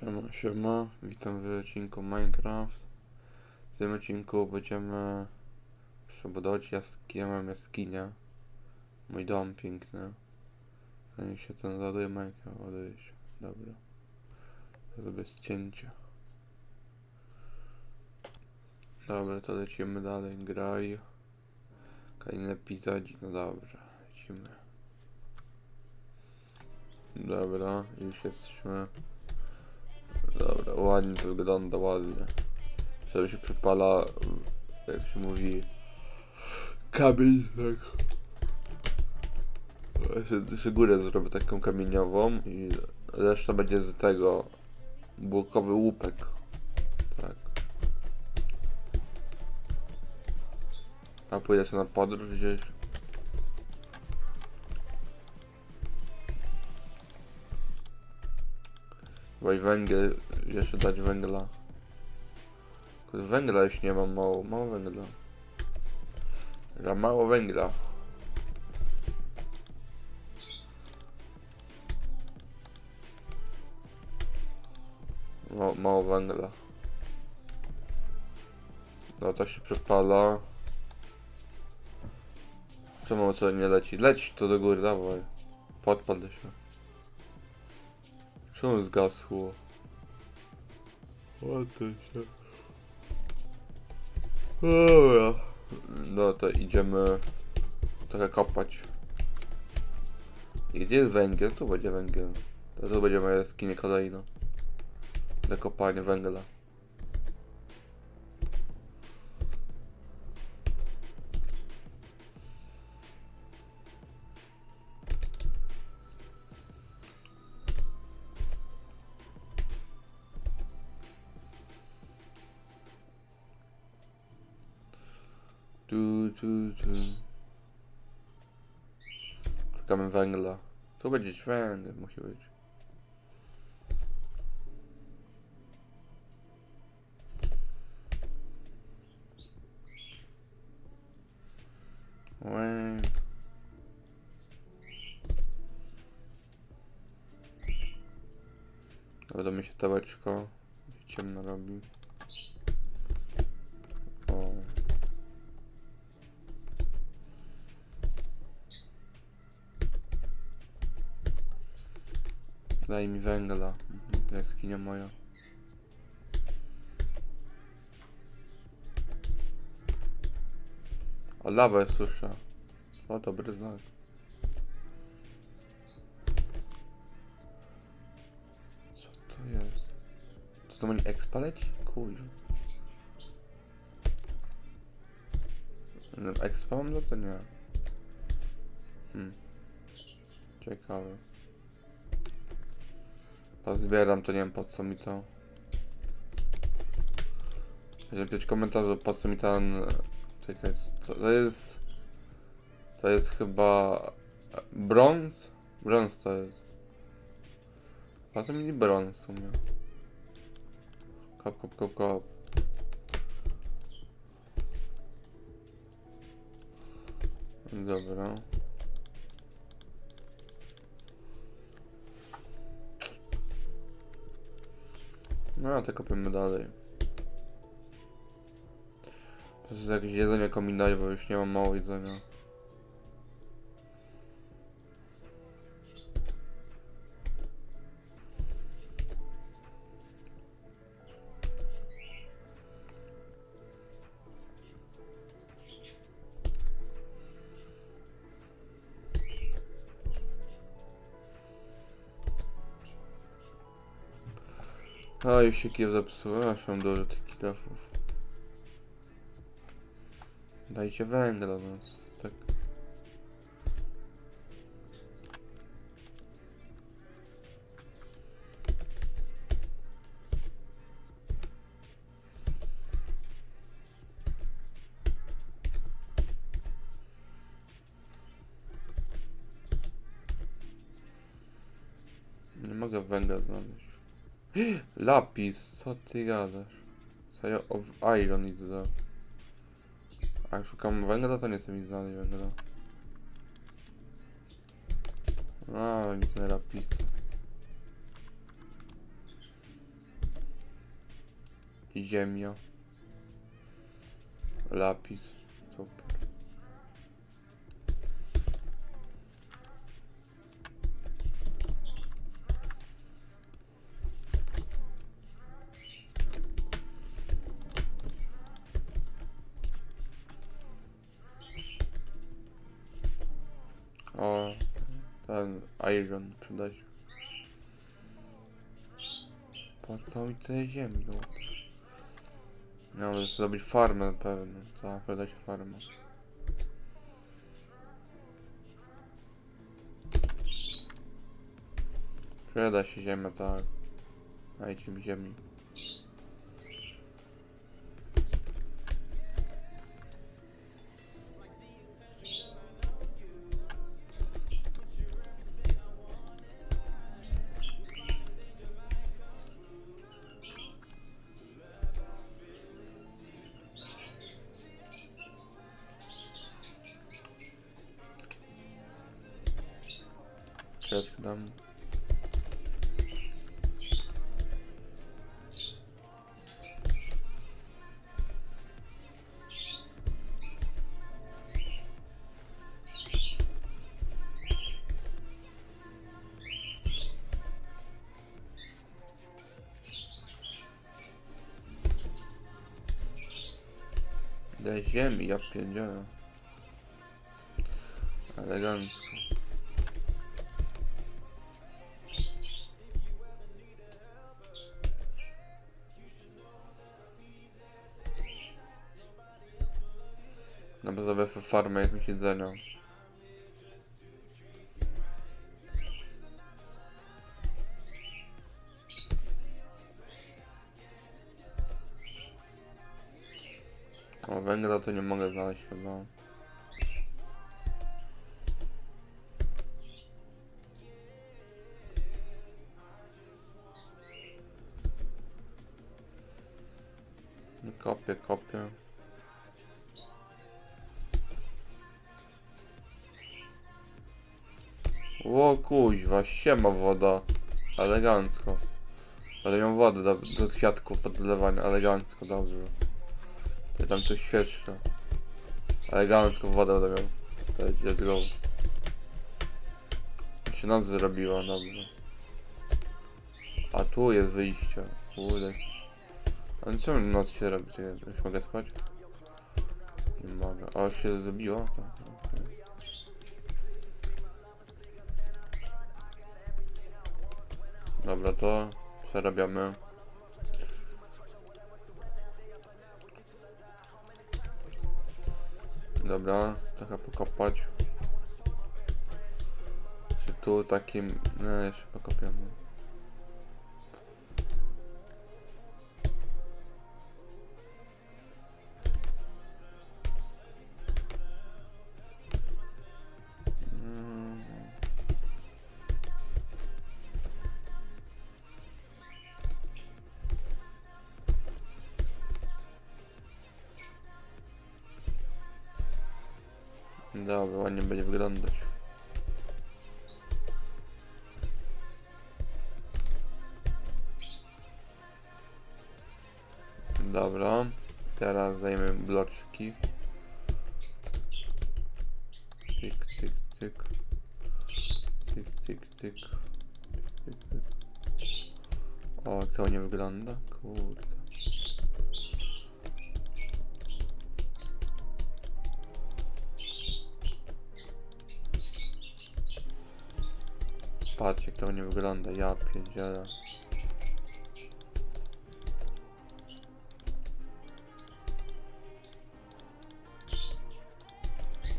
Siema, siema, witam w odcinku Minecraft. W tym odcinku będziemy przebudować jaskinię, mam jaskinię. Mój dom piękny. Zanim się ten ładuje Minecraft, ładuje się. Dobra. Zrobię. Dobra, to lecimy dalej, graj. Kolejny epizodzik, no dobrze, lecimy. Dobra, już jesteśmy. Dobra, ładnie to wygląda, ładnie. Sobie się przypala, jak się mówi, kamień, tak. Jeszcze, jeszcze górę zrobię taką kamieniową i reszta będzie z tego błokowy łupek. Tak. A pójdę sobie na podróż gdzieś. I węgiel, jeszcze dać węgla. Węgla już nie mam mało, mało węgla. Za mało węgla. Mało, mało węgla. No to się przepala. Czemu co nie leci? Leci to do góry, dawaj. Podpal się. Czemu zgasło? To się. Dobra. No to idziemy trochę kopać. I gdzie jest węgiel? Tu będzie węgiel. To będzie moja jaskinia kolejna. Do kopania węgla. Tu, tu. Szukamy węgla. Tu będzie węgiel, musi być. Łe. Dobra, mi się tałeczko ciemno robi. Daj mi węgla. Mhm, Jaskinia moja. O, jest susza. O, dobry znak. Co to jest? Co to ma expa leci? No, Expa mam? No to nie. Hmm. Ciekawe. Pozbieram, to nie wiem po co mi to. Jeżeli pięć komentarzy, po co mi ten... Czekaj, co to jest... To jest chyba... Brąz? Brąz to jest. Po co mi brąz w sumie? Kop, kop, kop, kop. Dobra. No, to kopiemy dalej. To jest jakieś jedzenie kombinować, bo już nie mam mało jedzenia. A, już się kieł zepsuł, aż mam dużo tych kilofów. Dajcie węgla do nas, tak. Nie mogę węgla znaleźć. Lapis, co ty gadasz? Sayo of Iron is the... A jak szukam węgla, to nie chcę mi znaleźć węgla. A, nic nie lapisa. Ziemia. Lapis. Super. O, ten iron przyda się. Po mi tyle ziemi, no? No, zrobić farmę pewno. Tak, przyda się farma. Przyda się ziemia, tak. Dajcie mi ziemi. Kredki dam. Daj ziemi, ja pierdzielę. Elegancko. No bo zrobię f- farmę jakiegoś jedzenia. O, węgla to nie mogę znaleźć chyba. Kopię, kopię. O kuźwa, siema woda. Elegancko. Ale ją wodę do, do kwiatków podlewania, elegancko, dobrze. To tam coś świeczka. Elegancko wodę miał. To jest go. się noc zrobiła, dobrze. A tu jest wyjście. Kurde. A czemu noc się robi? Już mogę spać? Nie mogę. Już się zrobiło? Dobra, to przerabiamy. Dobra, trochę pokopać. Czy tu takim... No, jeszcze pokopiamy. Dobra, ładnie będzie wyglądać. Dobra, teraz dajemy bloczki. Tyk, tyk, tyk. Tyk, tyk, tyk. Tyk, tyk. O, jak to nie wygląda? Kurde. Patrz jak to nie wygląda, ja pierdzielę.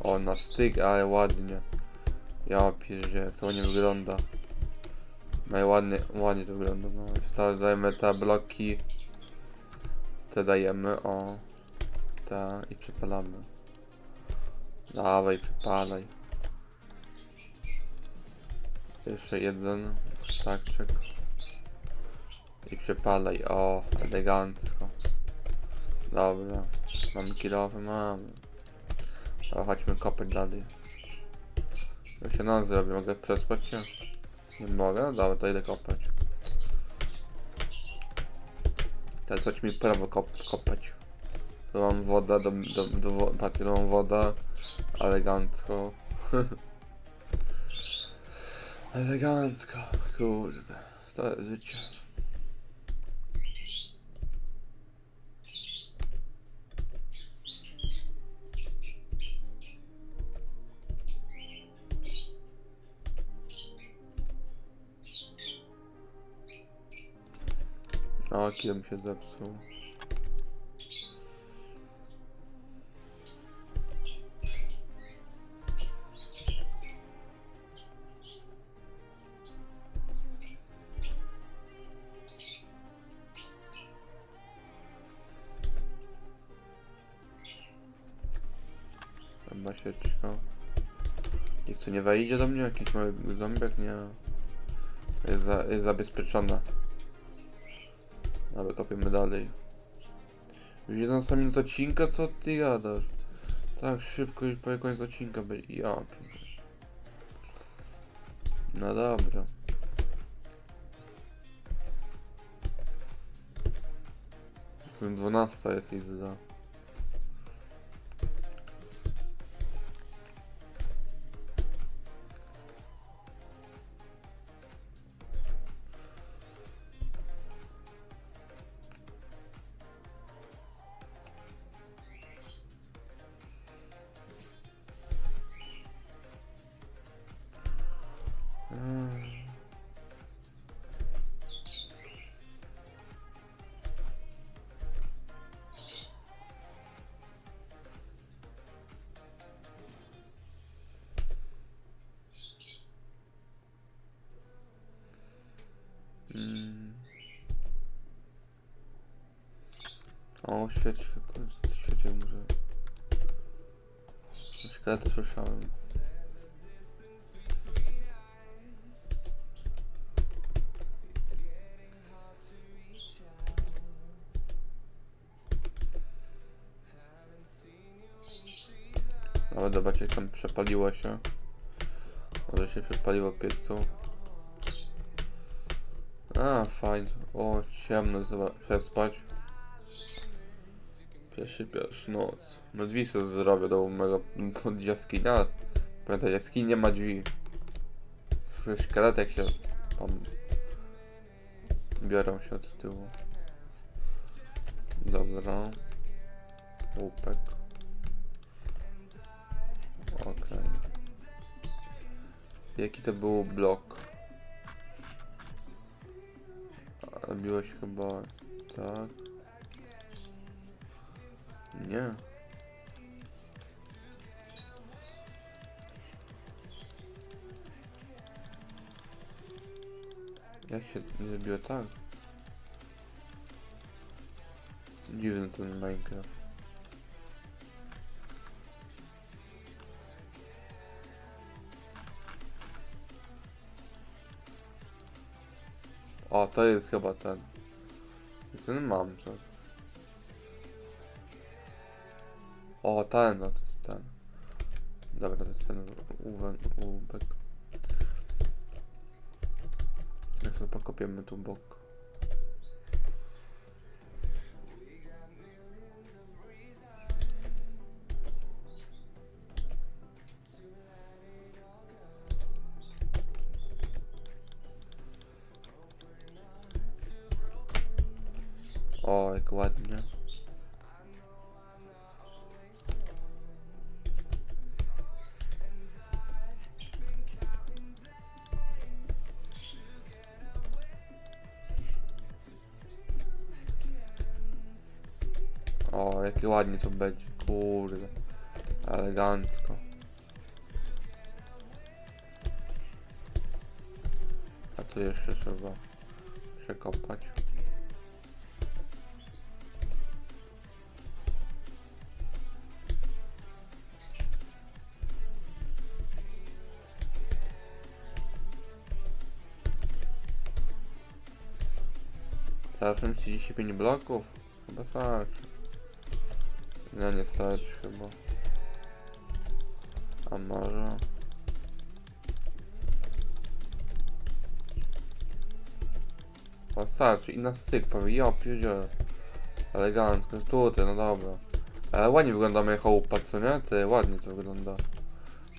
O, na styk, ale ładnie. Ja pierdzielę, to nie wygląda. No ładnie, ładnie to wygląda. No, dajemy te bloki. Te dajemy, o. Te i przepalamy. Dawaj, przepalaj. Jeszcze jeden staczek. I przepalaj, o, elegancko. Dobra, mamy kilowy, mamy. O, chodźmy kopać dalej. Ja się noc zrobi, mogę przespać się? Nie mogę? Dobra, to idę kopać. Teraz chodź mi prawo kop kopać. Tu mam woda, do, do, do, wo- patrz, tu mam woda, elegancko. elegancko, kurde, to jest życie. O, kilo mi się zepsuł. Chyba sieczka. Nikt co nie wejdzie do mnie? Jakiś mały zombiak? Nie. Jest, za, jest zabezpieczona. Ale kopiemy dalej. Już 11 minut odcinka? Co ty gadasz? Tak szybko już po koniec odcinka będzie. Ja. No dobra. Tu 12 jest Izda. Mm. Świeczkę, kurde, świeczek może. Szkielety słyszałem. Nawet zobaczcie, tam przepaliło się. Może się przepaliło piecu. A, fajnie. O, ciemno, chcę spać. Pierwszy, pierwszy noc. No drzwi sobie zrobię do mojego pod jaskinia. Pamiętaj, jaskinia ma drzwi. Szkieletek się tam biorą się od tyłu. Dobra. Łupek. Okej. Jaki to był blok? Biłeś chyba tak. Nie. Jak się zabiło tak? Dziwny ten Minecraft. O, to jest chyba ten. Ten mam coś. O, ten, no to jest ten. Dobra, to jest ten łupek. Jak to pokopiemy tu bok. Jakie ładnie to będzie, kurde. Elegancko. A tu jeszcze trzeba przekopać. Starczy 35 bloków? Chyba starczy. No nie starczy chyba. A może... O i na styk powie, ja pierdzielę. Elegancko, tutaj, no dobra. Ale ładnie wygląda moja chałupa, co nie? Ty, ładnie to wygląda.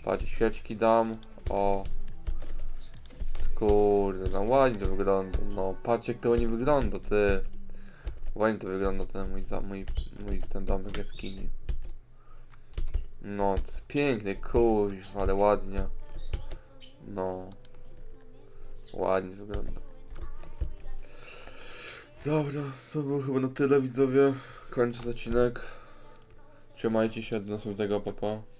Patrz, świeczki dam. O. Kurde, no ładnie to wygląda. No, patrz jak to ładnie wygląda, ty. Ładnie to wygląda ten mój, za, mój, mój ten domek jaskini. No, to jest piękny, kurwa, ale ładnie. No. Ładnie wygląda. Dobra, to było chyba na tyle widzowie. Kończę odcinek. Trzymajcie się do następnego papa.